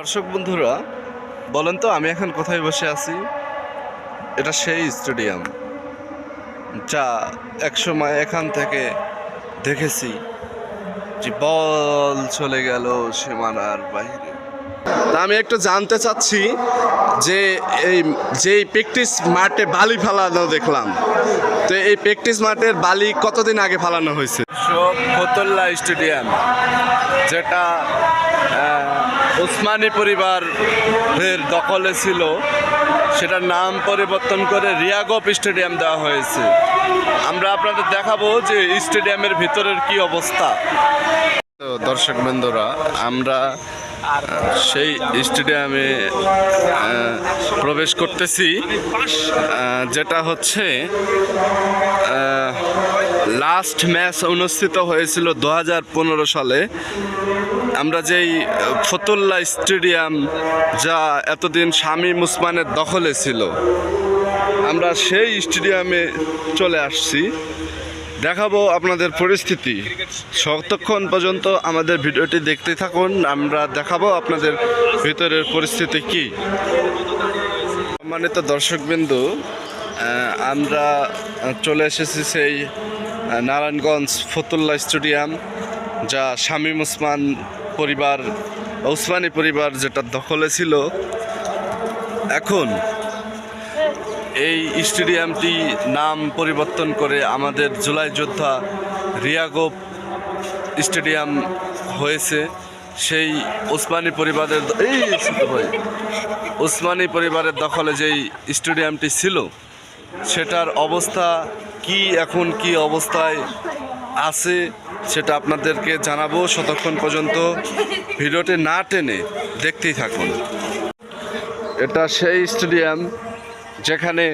দর্শক বন্ধুরা, বলেন তো, আমি এখন কোথায় বসে আছি? এটা সেই স্টেডিয়াম যা একসময় এখান থেকে দেখেছি যে বল চলে গেল সীমানার বাইরে। আমি একটু জানতে চাচ্ছি যে এই যেই প্র্যাকটিস মাঠে বালি ফেলানো দেখলাম, তো এই প্র্যাকটিস মাঠের বালি কতদিন আগে ফেলানো হয়েছে? ফতুল্লা স্টেডিয়াম, যেটা ওসমানী পরিবারের দখলে ছিল, সেটার নাম পরিবর্তন করে রিয়াগপ স্টেডিয়াম দেওয়া হয়েছে। আমরা আপনাদের দেখাবো যে স্টেডিয়ামের ভিতরের কি অবস্থা। দর্শক বন্ধুরা, আমরা সেই স্টেডিয়ামে প্রবেশ করতেছি যেটা হচ্ছে লাস্ট ম্যাচ অনুষ্ঠিত হয়েছিল দু হাজার পনেরো সালে। আমরা যেই ফতুল্লা স্টেডিয়াম যা এতদিন শামীম উসমানের দখলে ছিল, আমরা সেই স্টেডিয়ামে চলে আসছি। দেখাবো আপনাদের পরিস্থিতি। যতক্ষণ পর্যন্ত আমাদের ভিডিওটি দেখতে থাকুন, আমরা দেখাবো আপনাদের ভিতরের পরিস্থিতি কি। সম্মানিত দর্শকবিন্দু আমরা চলে এসেছি সেই নারায়ণগঞ্জ ফতুল্লা স্টেডিয়াম, যা শামীম ওসমান পরিবার, ওসমানী পরিবার যেটা দখলে ছিল, এখন এই স্টেডিয়ামটি নাম পরিবর্তন করে আমাদের জুলাই যোদ্ধা রিয়াগোপ স্টেডিয়াম হয়েছে। সেই ওসমানী পরিবারের এই ওসমানী পরিবারের দখলে যেই স্টেডিয়ামটি ছিল, সেটার অবস্থা কি, এখন কি অবস্থায় আছে সেটা আপনাদেরকে জানাব ততক্ষণ পর্যন্ত। ভিডিওটি না টেনে দেখতেই থাকুন। এটা সেই স্টেডিয়াম যেখানে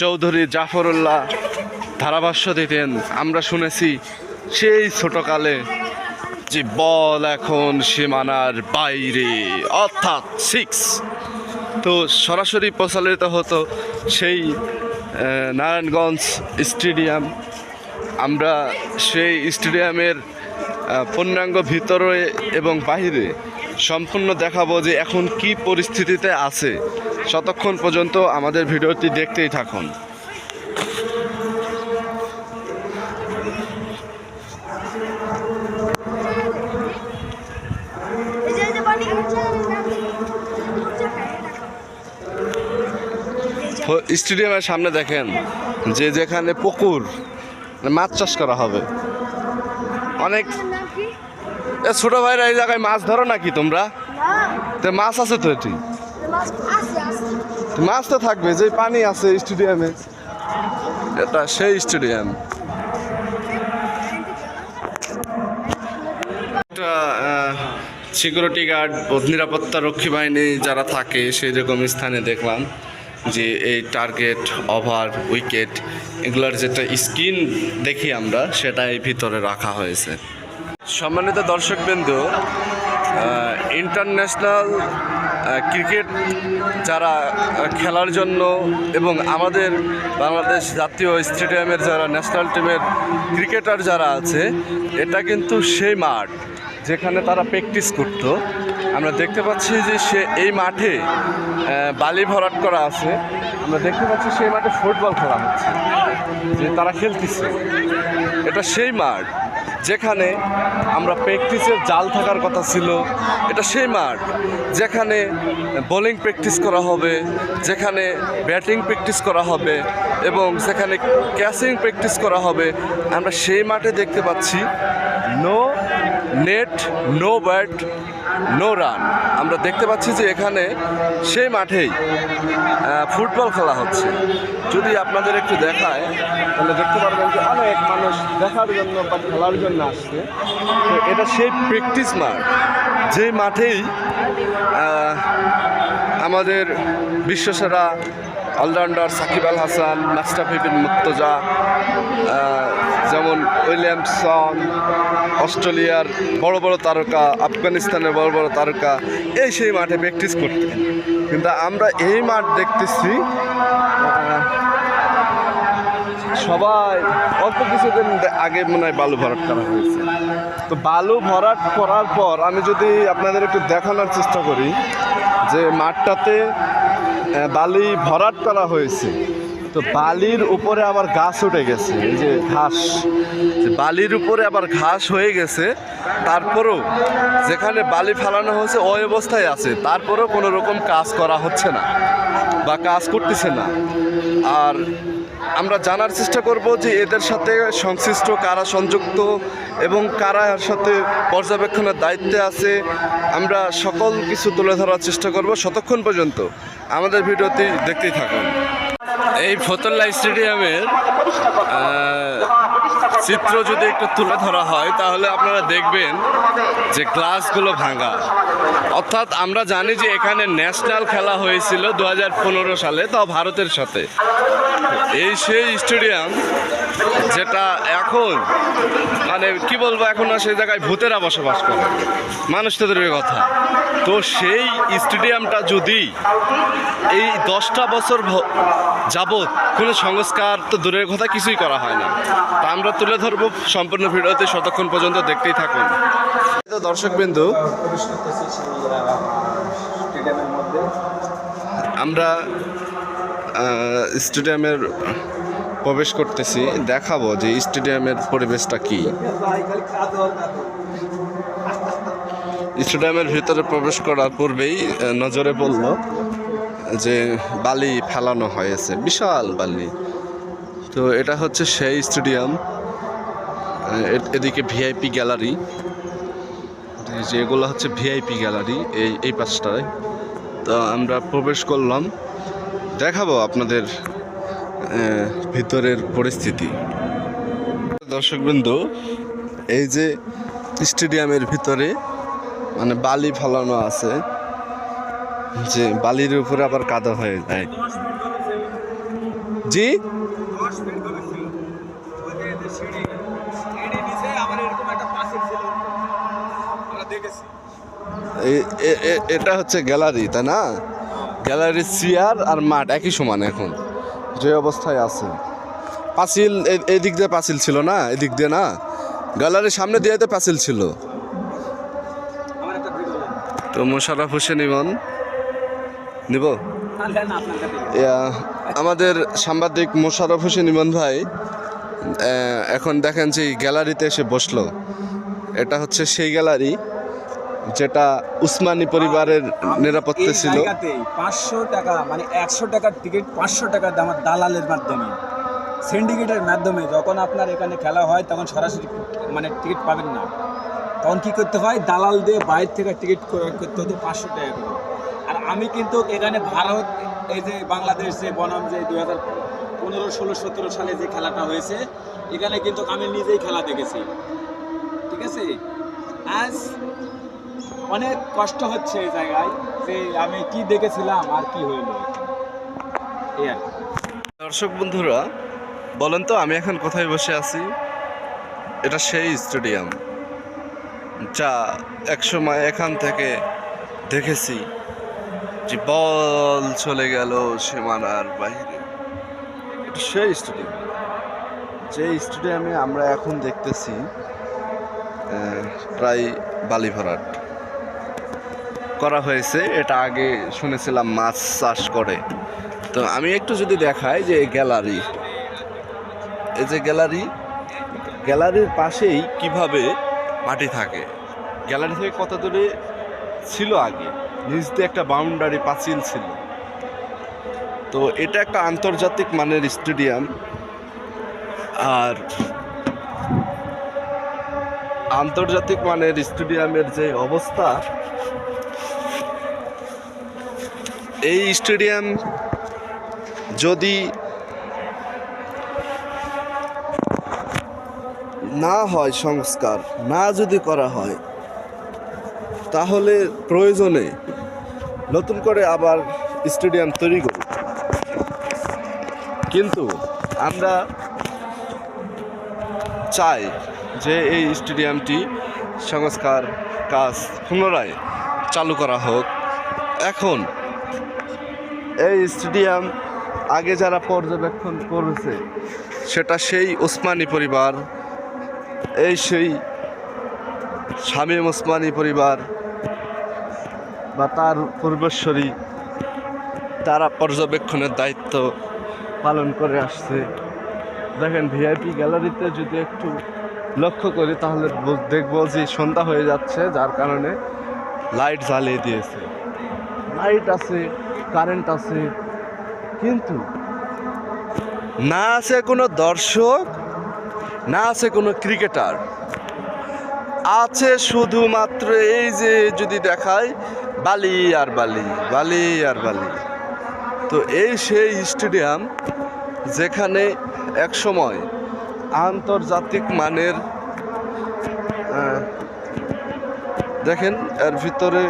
চৌধুরী জাফরুল্লাহ ধারাভাষ্য দিতেন। আমরা শুনেছি সেই ছোটকালে যে বল এখন সীমানার বাইরে, অর্থাৎ সিক্স তো সরাসরি প্রচালিত হতো সেই নারায়ণগঞ্জ স্টেডিয়াম। আমরা সেই স্টেডিয়ামের পূর্ণাঙ্গ ভিতরে এবং বাইরে সম্পূর্ণ দেখাবো যে এখন কি পরিস্থিতিতে আছে। ততক্ষণ পর্যন্ত আমাদের ভিডিওটি দেখতেই থাকুন। স্টেডিয়ামের সামনে দেখেন যে যেখানে পুকুর মাছ চাষ করা হবে। অনেক ছোট ভাইরা এই জায়গায় মাছ ধরো নাকি তোমরা? তো মাছ আছে তো এটি? মাছ তো থাকবে, যে পানি আছে স্টেডিয়ামে। এটা সেই স্টেডিয়াম। সিকিউরিটি গার্ড নিরাপত্তা রক্ষী বাহিনী যারা থাকে, সেই রকম স্থানে দেখলাম। যে এই টার্গেট ওভার উইকেট এগুলোর যেটা স্ক্রিন দেখি আমরা সেটাই ভিতরে রাখা হয়েছে। সম্মানিত দর্শকবৃন্দু ইন্টারন্যাশনাল ক্রিকেট যারা খেলার জন্য এবং আমাদের বাংলাদেশ জাতীয় স্টেডিয়ামের যারা ন্যাশনাল টিমের ক্রিকেটার যারা আছে, এটা কিন্তু সেই মাঠ। যেখানে তারা প্র্যাকটিস করতো, আমরা দেখতে পাচ্ছি যে সে এই মাঠে বালি ভরাট করা আছে। আমরা দেখতে পাচ্ছি সেই মাঠে ফুটবল খেলা হচ্ছে, যে তারা খেলতেছে। এটা সেই মাঠ যেখানে আমরা প্র্যাকটিসের জাল থাকার কথা ছিল, এটা সেই মাঠ যেখানে বোলিং প্র্যাকটিস করা হবে, যেখানে ব্যাটিং প্র্যাকটিস করা হবে এবং সেখানে ক্যাচিং প্র্যাকটিস করা হবে। আমরা সেই মাঠে দেখতে পাচ্ছি no net no bat no run আমরা দেখতে পাচ্ছি যে এখানে সেই মাঠেই ফুটবল খেলা হচ্ছে। যদি আপনাদের একটু দেখায়, তাহলে দেখতে পারবেন যে অনেক মানুষ দেখার জন্য বা খেলার জন্য আসছে। তো এটা সেই প্র্যাকটিস মাঠ, যে মাঠেই আমাদের বিশ্বসেরা অলরাউন্ডার সাকিব আল হাসান মাস্টাফি বিন মুর্তজা যেমন উইলিয়ামসন, অস্ট্রেলিয়ার বড় বড় তারকা, আফগানিস্তানের বড় বড় তারকা, এই সেই মাঠে প্র্যাকটিস করতেন। কিন্তু আমরা এই মাঠ দেখতেছি সবাই অল্প কিছুদিন আগে মনে হয় বালু ভরাট করা হয়েছে। তো বালু ভরাট করার পর আমি যদি আপনাদের একটু দেখানোর চেষ্টা করি, যে মাঠটাতে বালি ভরাট করা হয়েছে। তো বালির উপরে আবার গাছ উঠে গেছে, এই যে ঘাস। বালির উপরে আবার ঘাস হয়ে গেছে, তারপরেও যেখানে বালি ফালানো হয়েছে, ওই অবস্থায় আছে। তারপরেও কোনো রকম কাজ করা হচ্ছে না বা কাজ করতেছে না। আর আমরা জানার চেষ্টা করব যে এদের সাথে সংশ্লিষ্ট কারা সংযুক্ত এবং কারা এর সাথে পর্যবেক্ষণের দায়িত্বে আছে, আমরা সকল কিছু তুলে ধরার চেষ্টা করব। ততক্ষণ পর্যন্ত আমাদের ভিডিওটি দেখতেই থাকুন। এই ফতুল্লা স্টেডিয়ামের চিত্র যদি একটু তুলে ধরা হয়, তাহলে আপনারা দেখবেন যে গ্লাসগুলো ভাঙা। অর্থাৎ আমরা জানি যে এখানে ন্যাশনাল খেলা হয়েছিল দু হাজার পনেরো সালে, তাও ভারতের সাথে। এই সেই স্টেডিয়াম যেটা এখন মানে কি বলব, এখন না সেই জায়গায় ভূতেরা বসবাস করে। মানুষ তো দূরের কথা। তো সেই স্টেডিয়ামটা যদি এই দশটা বছর যাবৎ কোনো সংস্কার তো দূরের কথা কিছুই করা হয় না। তা আমরা তুলে ধরবো সম্পূর্ণ ভিডিওতে ততক্ষণ পর্যন্ত দেখতেই থাকুন। তো স্টেডিয়ামের মধ্যে আমরা স্টেডিয়ামের প্রবেশ করতেছি, দেখাবো যে স্টেডিয়ামের পরিবেশটা কি। স্টেডিয়ামের ভিতরে প্রবেশ করার পূর্বেই নজরে পড়ল যে বালি ফেলানো হয়েছে, বিশাল বালি। তো এটা হচ্ছে সেই স্টেডিয়াম। এদিকে ভিআইপি গ্যালারি। যে এগুলো হচ্ছে ভিআইপি গ্যালারি, এই এই পাশটায়। তো আমরা প্রবেশ করলাম। দেখাবো আপনাদের ভিতরের পরিস্থিতি। দর্শকবৃন্দ, এই যে স্টেডিয়ামের ভিতরে মানে বালি ফেলানো আছে, যে বালির উপরে আবার কাদা হয়ে যায়। জি? এটা হচ্ছে গ্যালারি, তাই না? গ্যালারির চেয়ার আর মাঠ একই সমান এখন। যে অবস্থায় আছে। পাঁচিল এদিক দিয়ে পাঁচিল ছিল না? এদিক দিয়ে না? গ্যালারির সামনে দিয়ে তো পাঁচিল ছিল। তো মোশাররফ হোসেন ইমন, নিব? আমাদের সাংবাদিক মোশাররফ হোসেন ইমন ভাই এখন দেখেন যে গ্যালারিতে এসে বসল। এটা হচ্ছে সেই গ্যালারি। যেটা উসমানী পরিবারের নিরাপত্তা ছিল। পাঁচশো টাকা মানে একশো টাকার টিকিট পাঁচশো টাকা দাম দালালের মাধ্যমে। সিন্ডিকেটের মাধ্যমে যখন আপনার এখানে খেলা হয় তখন সরাসরি মানে টিকিট পাবেন না। তখন কী করতে হয়? দালাল দিয়ে বাইরে থেকে টিকিট ক্রয় করতে হতো পাঁচশো টাকা করে। আর আমি কিন্তু এখানে ভারত এই যে বাংলাদেশ যে বনাম যে দুই হাজার পনেরো ষোলো সতেরো সালে যে খেলাটা হয়েছে এখানে কিন্তু আমি নিজেই খেলা দেখেছি। ঠিক আছে? আজ অনেক কষ্ট হচ্ছে এই জায়গায় যে আমি কি দেখেছিলাম আর কি হইল। দর্শক বন্ধুরা, বলেন তো, আমি এখন কোথায় বসে আছি? এটা সেই স্টেডিয়াম যা একসময় এখান থেকে দেখেছি যে বল চলে গেল সীমানার বাইরে। এটা সেই স্টেডিয়াম। যে স্টেডিয়ামে আমরা এখন দেখতেছি প্রায় বালি ভরাট করা হয়েছে, এটা আগে শুনেছিলাম মাছ চাষ করে। তো আমি একটু যদি দেখাই যে গ্যালারি। এই যে গ্যালারি, গ্যালারির পাশেই কীভাবে মাটি থাকে? গ্যালারি থেকে কত দূরে ছিল আগে? নিচ দিয়ে একটা বাউন্ডারি পাঁচিল ছিল। তো এটা একটা আন্তর্জাতিক মানের স্টেডিয়াম। আর আন্তর্জাতিক মানের স্টেডিয়ামের যে অবস্থা এই স্টেডিয়াম যদি না হয় সংস্কার, না যদি করা হয়, তাহলে প্রয়োজনে নতুন করে আবার স্টেডিয়াম তৈরি করি কিন্তু আমরা চাই যে এই স্টেডিয়ামটি সংস্কার কাজ পুনরায় চালু করা হোক। এখন এই স্টেডিয়াম আগে যারা পর্যবেক্ষণ করেছে, সেটা সেই ওসমানী পরিবার, এই সেই শামীম ওসমানী পরিবার বা তার পূর্বেশ্বরী তারা পর্যবেক্ষণের দায়িত্ব পালন করে আসছে। দেখেন ভিআইপি গ্যালারিতে যদি একটু লক্ষ্য করি, তাহলে দেখব যে সন্ধ্যা হয়ে যাচ্ছে, যার কারণে লাইট জ্বালিয়ে দিয়েছে। লাইট আছে কারেন্ট আছে। কিন্তু না আছে কোনো দর্শক, না আছে কোনো ক্রিকেটার আছে শুধুমাত্র এই যে যদি দেখায় বালি আর বালি বালি আর বালি। তো এই সেই স্টেডিয়াম যেখানে একসময় আন্তর্জাতিক মানের দেখেন এর ভিতরে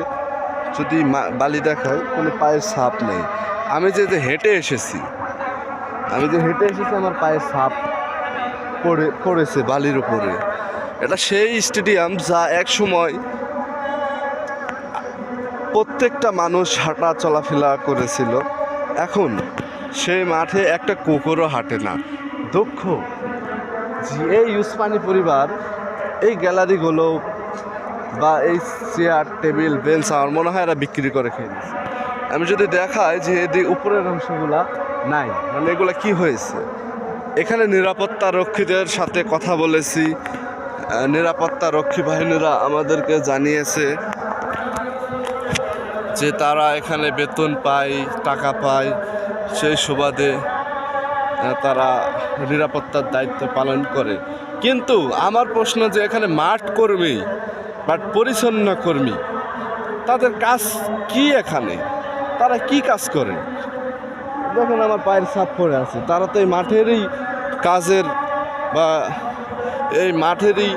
যদি বালি দেখায়, কোনো পায়ের ছাপ নেই। আমি যে যে হেঁটে এসেছি, আমি যে হেঁটে এসেছি, আমার পায়ের ছাপ পড়ে, পড়েছে বালির উপরে। এটা সেই স্টেডিয়াম যা এক সময় প্রত্যেকটা মানুষ হাঁটা চলাফেরা করেছিল। এখন সেই মাঠে একটা কুকুরও হাঁটে না। দুঃখ এই ইউসমানি পরিবার এই গ্যালারিগুলো বা এই চেয়ার টেবিল বেঞ্চ আমার মনে হয় এরা বিক্রি করে খেয়ে নিচ্ছে আমি যদি দেখাই যে এদিকে উপরের অংশগুলা নাই মানে এগুলা কি হয়েছে? এখানে নিরাপত্তা রক্ষীদের সাথে কথা বলেছি। নিরাপত্তা রক্ষী বাহিনীরা আমাদেরকে জানিয়েছে যে তারা এখানে বেতন পায়, টাকা পায়। সেই সুবাদে তারা নিরাপত্তার দায়িত্ব পালন করে। কিন্তু আমার প্রশ্ন যে এখানে মাঠ কর্মী মাঠ পরিচ্ছন্ন কর্মী, তাদের কাজ কি এখানে? তারা কি কাজ করে দেখুন, আমার পায়ের ছাপ পড়ে আছে। তারা তো এই মাঠেরই কাজের বা এই মাঠেরই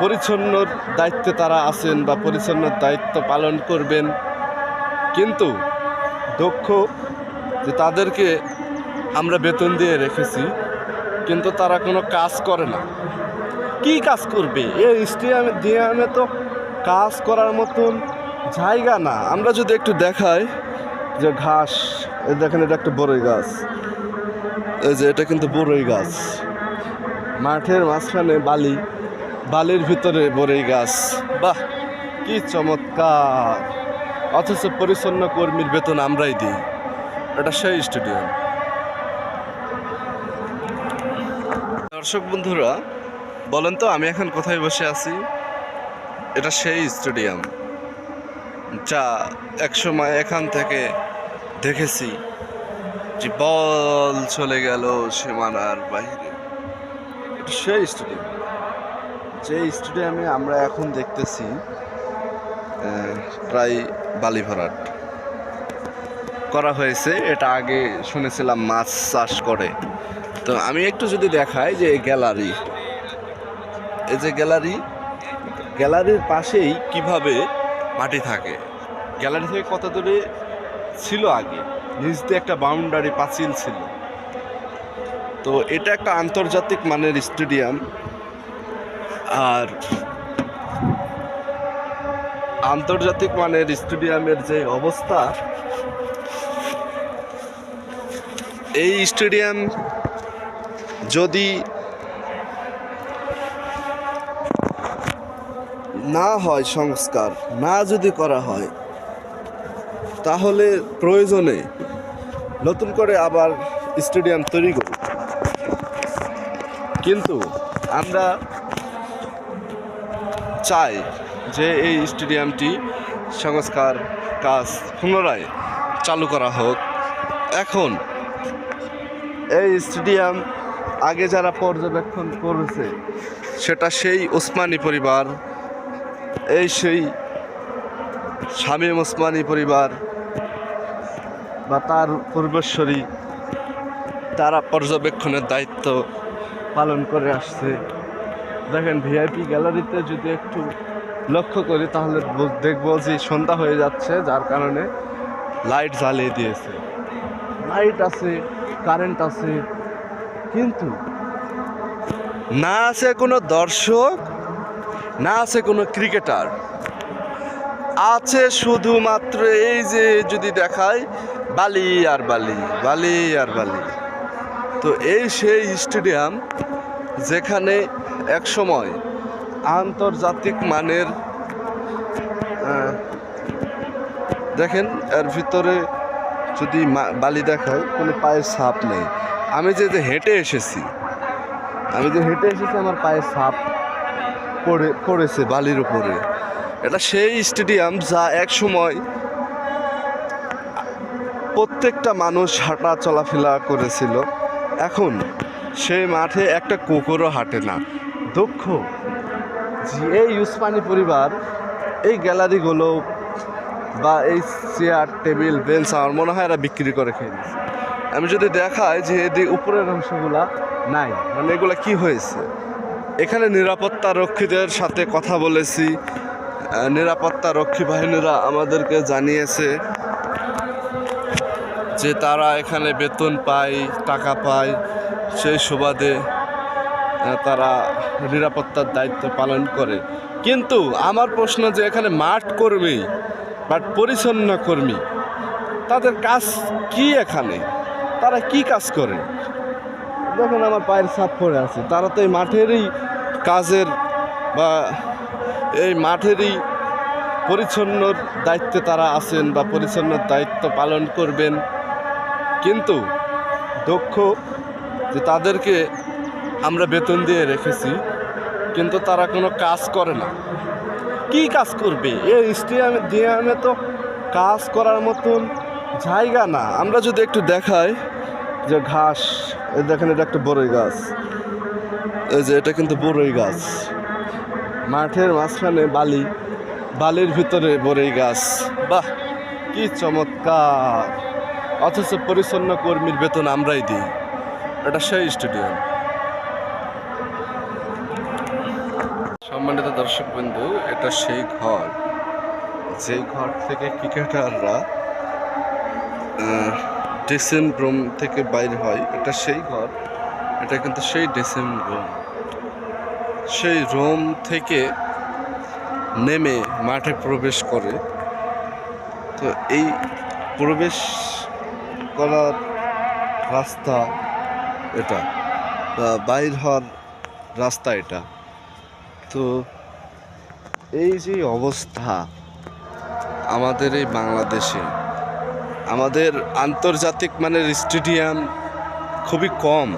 পরিচ্ছন্নর দায়িত্বে তারা আছেন বা পরিচ্ছন্নর দায়িত্ব পালন করবেন। কিন্তু দক্ষ যে তাদেরকে আমরা বেতন দিয়ে রেখেছি, কিন্তু তারা কোনো কাজ করে না। কি কাজ করবে? এই স্টেডিয়ামে ডিএমে তো কাজ করার মতন জায়গা না। আমরা যদি একটু দেখাই যে ঘাস দেখেন এটা একটা বড়ই গাছ। এই যে এটা কিন্তু বড়ই গাছ। মাঠের মাঝখানে বালি, বালির ভিতরে বড়ই গাছ। বাহ, কি চমৎকার! অথচ পরিচ্ছন্ন কর্মীর বেতন আমরাই দিই। এটা সেই স্টেডিয়াম। দর্শক বন্ধুরা বলেন তো, আমি এখন কোথায় বসে আছি? এটা সেই স্টেডিয়াম যা একসময় এখান থেকে দেখেছি যে বল চলে গেল সীমানার বাইরে। এটা সেই স্টেডিয়াম। যে স্টেডিয়ামে আমরা এখন দেখতেছি প্রায় বালি ভরাট। করা হয়েছে, এটা আগে শুনেছিলাম মাছ চাষ করে। তো আমি একটু যদি দেখাই যে গ্যালারি। এই যে গ্যালারি, গ্যালারির পাশেই কীভাবে মাটি থাকে? গ্যালারি থেকে কত দূরে ছিল আগে? নিচ দিয়ে একটা বাউন্ডারি পাঁচিল ছিল। তো এটা একটা আন্তর্জাতিক মানের স্টেডিয়াম। আর আন্তর্জাতিক মানের স্টেডিয়ামের যে অবস্থা, এই স্টেডিয়াম যদি না হয় সংস্কার, না যদি করা হয়, তাহলে প্রয়োজনে নতুন করে আবার স্টেডিয়াম তৈরি করব কিন্তু আমরা চাই যে এই স্টেডিয়ামটি সংস্কার কাজ পুনরায় চালু করা হোক। এখন এই স্টেডিয়াম আগে যারা পর্যবেক্ষণ করেছে, সেটা সেই ওসমানী পরিবার এই সেই শামীম ওসমানী পরিবার বা তার পূর্বেশ্বরী তারা পর্যবেক্ষণের দায়িত্ব পালন করে আসছে। দেখেন ভিআইপি গ্যালারিতে যদি একটু লক্ষ্য করি, তাহলে দেখব যে সন্ধ্যা হয়ে যাচ্ছে, যার কারণে লাইট জ্বালিয়ে দিয়েছে। লাইট আছে কারেন্ট আছে, কিন্তু না আছে কোনো দর্শক না আছে কোনো ক্রিকেটার। আছে শুধুমাত্র এই যে যদি দেখায় বালি আর বালি বালি আর বালি। তো এই সেই স্টেডিয়াম যেখানে এক সময় আন্তর্জাতিক মানের দেখেন এর ভিতরে যদি বালি দেখায়, কোনো পায়ের ছাপ নেই। আমি যে হেঁটে এসেছি, আমি যে হেঁটে এসেছি, আমার পায়ের ছাপ পড়ে পড়েছে বালির উপরে। এটা সেই স্টেডিয়াম যা এক সময় প্রত্যেকটা মানুষ হাঁটা চলাফেরা করেছিল। এখন সেই মাঠে একটা কুকুরও হাঁটে না। দুঃখ যে এই ইউসমানি পরিবার, এই গ্যালারিগুলো বা এই চেয়ার, টেবিল, বেঞ্চ আমার মনে হয় এরা বিক্রি করে খেয়ে আমি যদি দেখাই যে এদিকে উপরের অংশগুলা নাই মানে এগুলা কি হয়েছে? এখানে নিরাপত্তা রক্ষীদের সাথে কথা বলেছি। নিরাপত্তা রক্ষী বাহিনীরা আমাদেরকে জানিয়েছে যে তারা এখানে বেতন পায়, টাকা পায়। সেই সুবাদে তারা নিরাপত্তার দায়িত্ব পালন করে। কিন্তু আমার প্রশ্ন যে এখানে মাঠ কর্মী বাট পরিচ্ছন্ন কর্মী, তাদের কাজ কি এখানে? তারা কি কাজ করে? দেখুন আমার পায়ের ছাপ পড়ে আছে। তারা তো এই মাঠেরই কাজের বা এই মাঠেরই পরিচ্ছন্নর দায়িত্বে তারা আছেন বা পরিচ্ছন্নর দায়িত্ব পালন করবেন। কিন্তু দক্ষ যে তাদেরকে আমরা বেতন দিয়ে রেখেছি, কিন্তু তারা কোনো কাজ করে না। কি কাজ করবে? এই স্টেডিয়ামে ডিএমে তো কাজ করার মতন জায়গা না। আমরা যদি একটু দেখাই যে ঘাস দেখেন, এটা একটা বড়ই গাছ। এই যে, এটা কিন্তু বড়ই গাছ। মাঠের মাঝখানে বালি। বালির ভিতরে বড়ই গাছ। বাহ, কি চমৎকার! অথচ পরিচ্ছন্ন কর্মীর বেতন আমরাই দিই। এটা সেই স্টেডিয়াম। সম্মানিত দর্শক বিন্দু এটা সেই ঘর। যেই ঘর থেকে ক্রিকেটাররা ড্রেসিং রুম থেকে বাইরে হয়, এটা সেই ঘর, এটা কিন্তু সেই ড্রেসিং রুম। সেই রুম থেকে নেমে মাঠে প্রবেশ করে। তো এই প্রবেশ করার রাস্তা এটা বাইর হওয়ার রাস্তা এটা। তো এই যে অবস্থা আমাদের এই বাংলাদেশে আমাদের আন্তর্জাতিক মানের স্টেডিয়াম খুবই কম।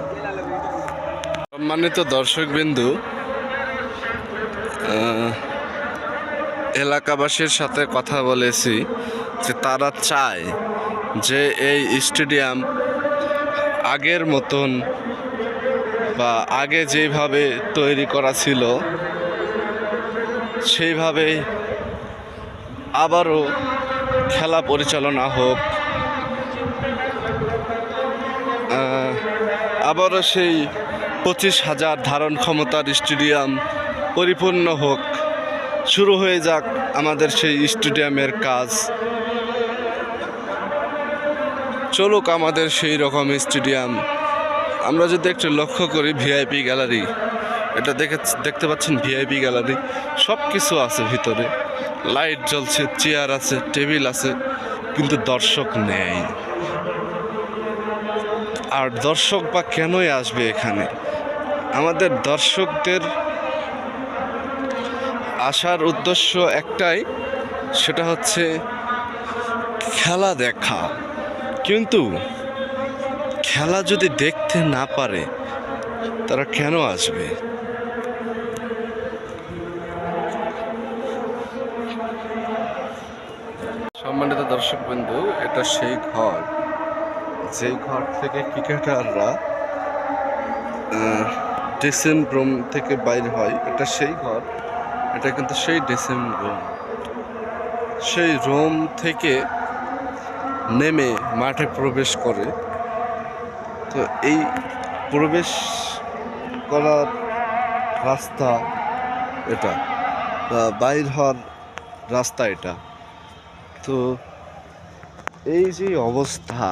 সম্মানিত দর্শকবিন্দু এলাকাবাসীর সাথে কথা বলেছি যে তারা চায় যে এই স্টেডিয়াম আগের মতন বা আগে যেভাবে তৈরি করা ছিল, সেইভাবেই আবারও খেলা পরিচালনা হোক আবারও সেই পঁচিশ হাজার ধারণ ক্ষমতার স্টেডিয়াম পরিপূর্ণ হোক। শুরু হয়ে যাক আমাদের সেই স্টেডিয়ামের কাজ। চলুক আমাদের সেই রকম স্টেডিয়াম। আমরা যদি একটু লক্ষ্য করি ভিআইপি গ্যালারি, এটা দেখে দেখতে পাচ্ছেন ভিআইপি গ্যালারি সব কিছু আছে ভিতরে। লাইট জ্বলছে, চেয়ার আছে, টেবিল আছে, কিন্তু দর্শক নেই। আর দর্শক বা কেনই আসবে এখানে? আমাদের দর্শকদের আসার উদ্দেশ্য একটাই, সেটা হচ্ছে খেলা দেখা। কিন্তু খেলা যদি দেখতে না পারে, তারা কেন আসবে? সম্মানিত দর্শক বন্ধু এটা সেই ঘর। যেই ঘর থেকে ক্রিকেটাররা ড্রেসিং রুম থেকে বাইরে হয়, এটা সেই ঘর, এটা কিন্তু সেই ড্রেসিং রুম। সেই রুম থেকে নেমে মাঠে প্রবেশ করে। তো এই প্রবেশ করার রাস্তা এটা বাইর হওয়ার রাস্তা এটা। তো এই যে অবস্থা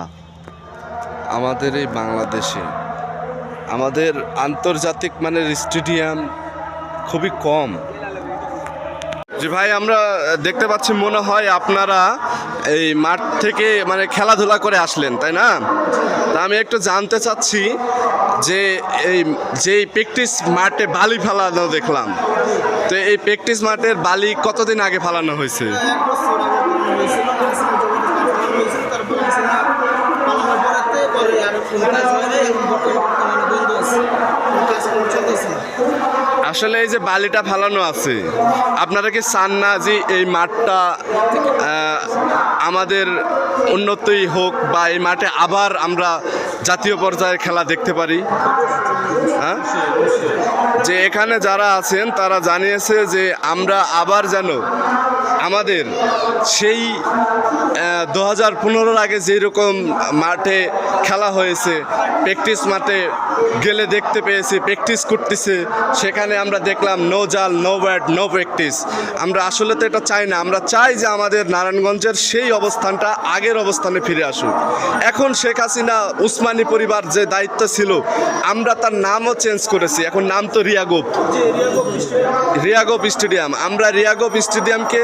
আমাদের এই বাংলাদেশে। আমাদের আন্তর্জাতিক মানের স্টেডিয়াম খুবই কম। জি ভাই, আমরা দেখতে পাচ্ছি মনে হয় আপনারা এই মাঠ থেকে মানে খেলাধুলা করে আসলেন, তাই না? তা আমি একটু জানতে চাচ্ছি যে এই যেই প্র্যাকটিস মাঠে বালি ফেলানো দেখলাম, তো এই প্র্যাকটিস মাঠের বালি কতদিন আগে ফেলানো হয়েছে? আসলে এই যে বালিটা ফেলানো আছে, আপনারা কি চান না যে এই মাঠটা আমাদের উন্নতই হোক বা এই মাঠে আবার আমরা জাতীয় পর্যায়ে খেলা দেখতে পারি? হ্যাঁ? যে এখানে যারা আছেন, তারা জানিয়েছে যে আমরা আবার যেন আমাদের সেই দু হাজার পনেরোর আগে যেরকম মাঠে খেলা হয়েছে প্র্যাকটিস মাঠে গেলে দেখতে পেয়েছি প্র্যাকটিস করতেছে, সেখানে আমরা দেখলাম নো জাল নো ব্যাট নো প্র্যাকটিস আমরা আসলে তো এটা চাই না, আমরা চাই যে আমাদের নারায়ণগঞ্জের সেই অবস্থানটা আগের অবস্থানে ফিরে আসুক। এখন শেখ হাসিনা, উসমানী পরিবার যে দায়িত্ব ছিল, আমরা তার নামও চেঞ্জ করেছি। এখন নাম তো রিয়াগোপ রিয়াগোপ স্টেডিয়াম। আমরা রিয়াগোপ স্টেডিয়ামকে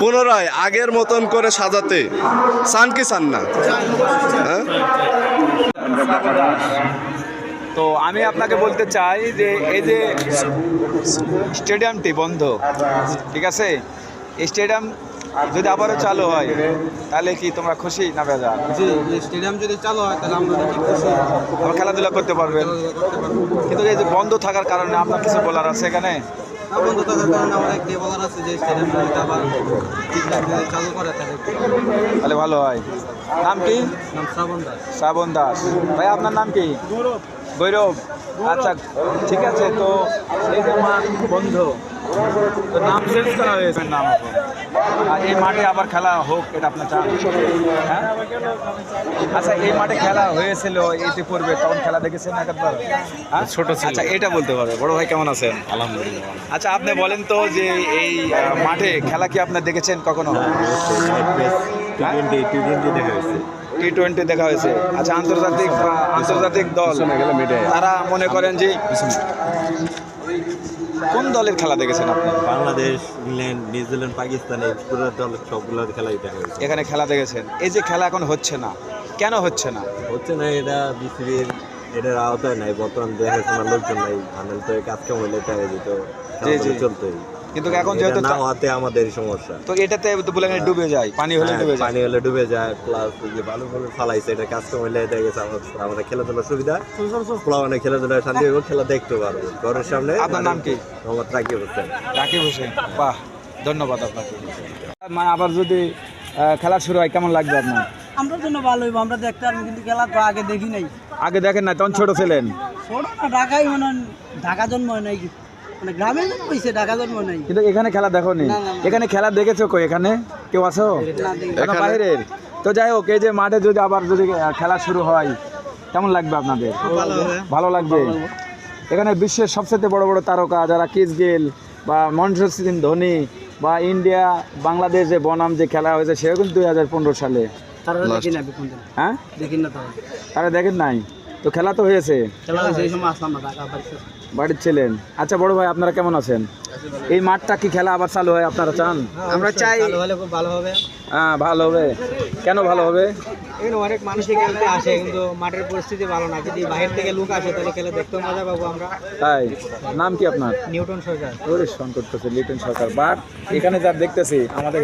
পুনরায় আগের মতন করে সাজাতে। চান কি চান না? হ্যাঁ? তো আমি আপনাকে বলতে চাই যে এই যে স্টেডিয়ামটি বন্ধ ঠিক আছে? এই স্টেডিয়াম যদি আবারও চালু হয় তাহলে কি তোমরা খুশি না বেজার? জি স্টেডিয়াম যদি চালু হয় তাহলে আমরা খুশি। তোমরা খেলাধুলা করতে পারবেন। কিন্তু এই যে বন্ধ থাকার কারণে আপনার কিছু বলার আছে এখানে? আর বন্ধ কারণে আমার এক বলার আছে যে স্টেডিয়াম যদি আবার ঠিকঠাক চালু করে তাহলে তাহলে ভালো হয়। নাম কি? নাম শ্রাবণ দাস। শ্রাবণ দাস। ভাই আপনার নাম কি? গৌরব আচ্ছা ঠিক আছে তো এই যে আমার বন্ধু তো নাম চেঞ্জ করা হয়েছে। নাম এই মাঠে আবার খেলা হোক এটা আপনার চান। হ্যাঁ? আচ্ছা এই মাঠে খেলা হয়েছিল এতে ইতিপূর্বে তখন খেলা দেখেছেন একবার? হ্যাঁ? ছোট আচ্ছা এটা বলতে পারবে বড় ভাই কেমন আছেন? আলহামদুলিল্লাহ। আচ্ছা আপনি বলেন তো যে এই মাঠে খেলা কি আপনি দেখেছেন কখনো? টি টোয়েন্টি দেখা হয়েছে। আচ্ছা আন্তর্জাতিক আন্তর্জাতিক দল তারা মনে করেন যে কোন দলের খেলা দেখেছেন আপনি? বাংলাদেশ ইংল্যান্ড নিউজিল্যান্ড পাকিস্তান এই পুরো দলের সবগুলোর খেলাই দেখা হয়েছে। এখানে খেলা দেখেছেন। এই যে খেলা এখন হচ্ছে না কেন হচ্ছে না? হচ্ছে না এটা বিসিবির এটার আওতায় নাই। বর্তমান দেখাশোনার লোকজন নাই। তো কাজ কাম হইলে জি, জি। চলতোই। কিন্তু এখন যেহেতু না তা- হওয়াতে আমাদের সমস্যা। তো এটাতে তো বলে ডুবে যায় পানি হলে হ্যাঁ, ডুবে যায়। পানি হলে ডুবে যায় প্লাস যে ভালো ভালো ফালাইছে এটা কাজ কাম হইলে দেখা গেছে আমাদের খেলাধুলার সুবিধা। পোলা মানে খেলাধুলার শান্তি হইব খেলা দেখতে পারব। ঘরের সামনে আপনার নাম কি? মোহাম্মদ রাকিব হোসেন। রাকিব হোসেন বাহ ধন্যবাদ আপনাকে। মানে আবার যদি খেলা শুরু হয় কেমন লাগবে আপনার? আমরা জন্য ভালো হইব আমরা দেখতে পারব কিন্তু খেলা তো আগে দেখি নাই। আগে দেখেন না তখন ছোট ছিলেন। ছোট না ঢাকায় মানে ঢাকা জন্ম হয় নাই। কি মানে গ্রামে জন্ম ঢাকা জন্ম নাই। কিন্তু এখানে খেলা দেখো নি। এখানে খেলা দেখেছ কই? এখানে? কেউ বাইরের। তো যাই হোক এই যে মাঠে যদি আবার যদি খেলা শুরু হয় কেমন লাগবে আপনাদের? ভালো লাগবে? এখানে বিশ্বের সবচেয়ে বড় বড় তারকা যারা কিস গেল বা মহেন্দ্র সিং ধোনি বা ইন্ডিয়া বাংলাদেশ যে বনাম যে খেলা হয়েছে সেও কিন্তু দুই হাজার পনেরো সালে। হ্যাঁ? তারা। দেখেন নাই। তো খেলা তো হয়েছে। বাড়ির ছিলেন আচ্ছা বড় ভাই আপনারা কেমন আছেন? এই মাঠটা কি খেলা আবার চালু হয় আপনারা চান? আমরা চাই ভালো হবে। হ্যাঁ ভালো হবে। কেন ভালো হবে? এখানে অনেক মানুষই খেলতে আসে কিন্তু মাঠের পরিস্থিতি ভালো না। যদি বাইরে থেকে লোক আসে তাহলে খেলে দেখতেও মজা পাবো আমরা। তাই? নাম কি আপনার? নিউটন সরকার। ওরে সংকট করছে লিটন সরকার। বাট এখানে যা দেখতেছি আমাদের